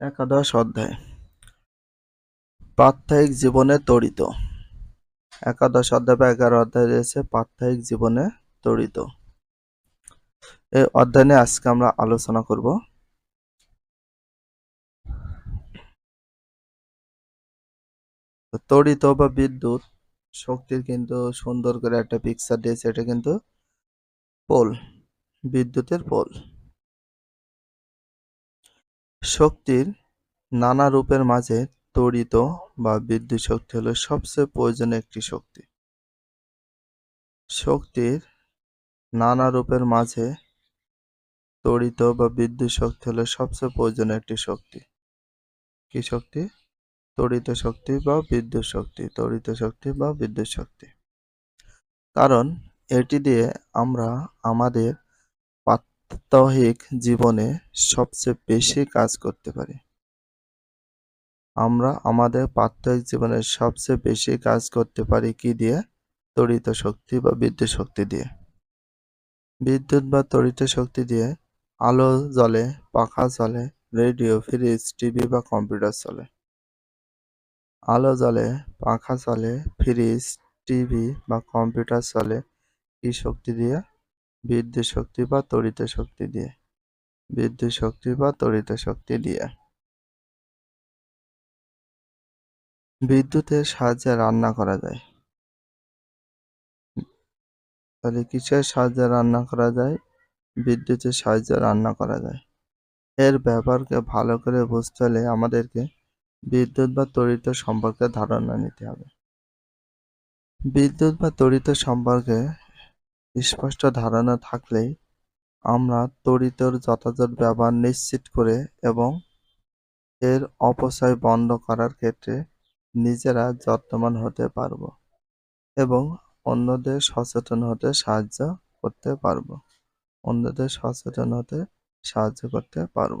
একাদশ অধ্যায়। প্রাত্যহিক জীবনে তড়িত একাদশ অধ্যায় বা এগারো অধ্যায় রয়েছে প্রাত্যহিক জীবনে তড়িত এই অধ্যায় নিয়ে আজকে আমরা আলোচনা করব। তড়িত বা বিদ্যুৎ শক্তির কিন্তু সুন্দর করে একটা পিকচার দিয়েছে, এটা কিন্তু পোল বিদ্যুতের পোল শক্তির নানা রূপের মাঝে তড়িত বা বিদ্যুৎ শক্তি হলো সবচেয়ে প্রয়োজনীয় একটি শক্তি। শক্তির নানা রূপের মাঝে তড়িত বা বিদ্যুৎ শক্তি হলো সবচেয়ে প্রয়োজনীয় একটি শক্তি। কি শক্তি? তড়িত শক্তি বা বিদ্যুৎ শক্তি তড়িত শক্তি বা বিদ্যুৎ শক্তি। কারণ এটি দিয়ে আমরা আমাদের প্রাত্যহিক জীবনে সবচেয়ে বেশি কাজ করতে পারি। আমরা আমাদের প্রাত্যহিক জীবনে সবচেয়ে বেশি কাজ করতে পারি কি দিয়ে? তড়িত শক্তি বা বিদ্যুৎ শক্তি দিয়ে। বিদ্যুৎ বা তড়িৎ শক্তি দিয়ে আলো জ্বলে, পাখা চলে রেডিও, ফ্রিজ, টিভি বা কম্পিউটার চলে। আলো জ্বলে, পাখা চলে ফ্রিজ, টিভি বা কম্পিউটার চলে, কি শক্তি দিয়ে? বিদ্যুৎ শক্তি বা তড়িৎ শক্তি দিয়ে। বিদ্যুৎ শক্তি বা তড়িৎ শক্তি দিয়ে। বিদ্যুতের সাহায্যে রান্না করা যায়। তাহলে কিসের সাহায্যে রান্না করা যায়? বিদ্যুতের সাহায্যে রান্না করা যায়। এর ব্যবহারকে ভালো করে বুঝতে হলে আমাদেরকে বিদ্যুৎ বা তড়িৎ সম্পর্কে ধারণা নিতে হবে। বিদ্যুৎ বা তড়িৎ সম্পর্কে স্পষ্ট ধারণা থাকলেই আমরা তড়িৎর যথাযথ ব্যবহার নিশ্চিত করে এবং এর অপচয় বন্ধ করার ক্ষেত্রে নিজেরা যত্নবান হতে পারব এবং অন্যদের সচেতন হতে সাহায্য করতে পারব। অন্যদের সচেতন হতে সাহায্য করতে পারব।